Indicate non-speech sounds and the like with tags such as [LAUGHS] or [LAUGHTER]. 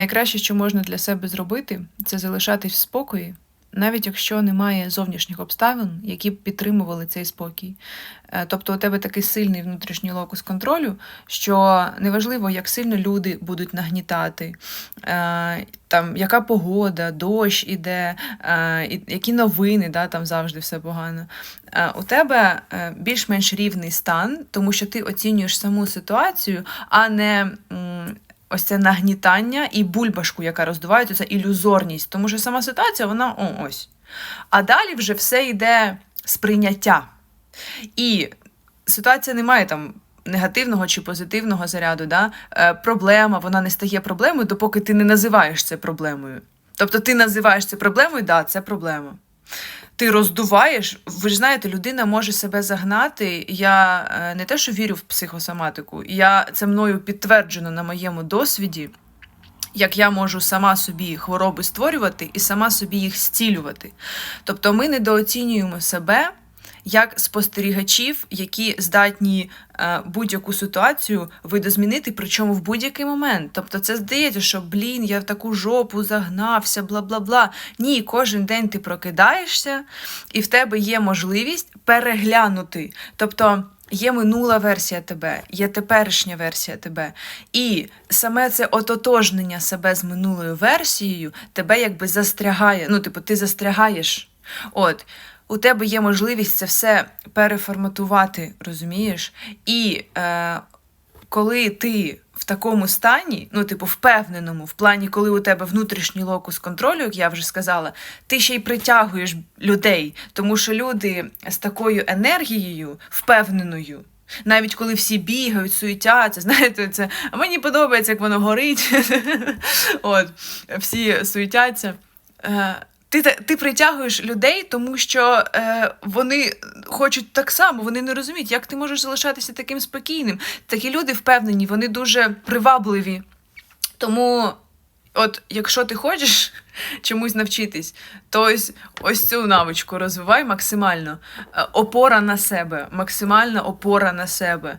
Найкраще, що можна для себе зробити, це залишатись в спокої, навіть якщо немає зовнішніх обставин, які б підтримували цей спокій. Е, Тобто у тебе такий сильний внутрішній локус контролю, що неважливо, як сильно люди будуть нагнітати, е, там, яка погода, дощ іде, е, які новини, да, там завжди все погано. У тебе більш-менш рівний стан, тому що ти оцінюєш саму ситуацію, а не. Ось це нагнітання і бульбашку, яка роздувається, це ілюзорність. Тому що сама ситуація, вона о, ось. А далі вже все йде сприйняття. І ситуація не має там негативного чи позитивного заряду. Да? Е, проблема, вона не стає проблемою, допоки ти не називаєш це проблемою. Тобто ти називаєш це проблемою, да, це проблема. Ти роздуваєш, ви ж знаєте, людина може себе загнати. Я е, не те, що вірю в психосоматику, я це мною підтверджено на моєму досвіді, як я можу сама собі хвороби створювати і сама собі їх зцілювати. Тобто ми недооцінюємо себе як спостерігачів, які здатні е, будь-яку ситуацію видозмінити, причому в будь-який момент. Тобто, це здається, що блін, я в таку жопу загнався, бла бла бла. Ні, кожен день ти прокидаєшся, і в тебе є можливість переглянути. Тобто. Є минула версія тебе, є теперішня версія тебе. І саме це ототожнення себе з минулою версією тебе якби застрягає. Ну, типу, ти застрягаєш. От, у тебе є можливість це все переформатувати, розумієш? І е, коли ти в такому стані, ну, типу, впевненому, в плані, коли у тебе внутрішній локус контролю, як я вже сказала, ти ще й притягуєш людей, тому що люди з такою енергією, впевненою. Навіть коли всі бігають, суетяться, [LAUGHS] знаєте, це а мені подобається, як воно горить. [LAUGHS] От, всі суетяться. Ти, ти притягуєш людей, тому що е, вони хочуть так само, вони не розуміють, як ти можеш залишатися таким спокійним. Такі люди впевнені, вони дуже привабливі. Тому, от, якщо ти хочеш [LAUGHS] чомусь навчитись, то ось, ось цю навичку розвивай максимально. Е, Опора на себе, максимальна опора на себе.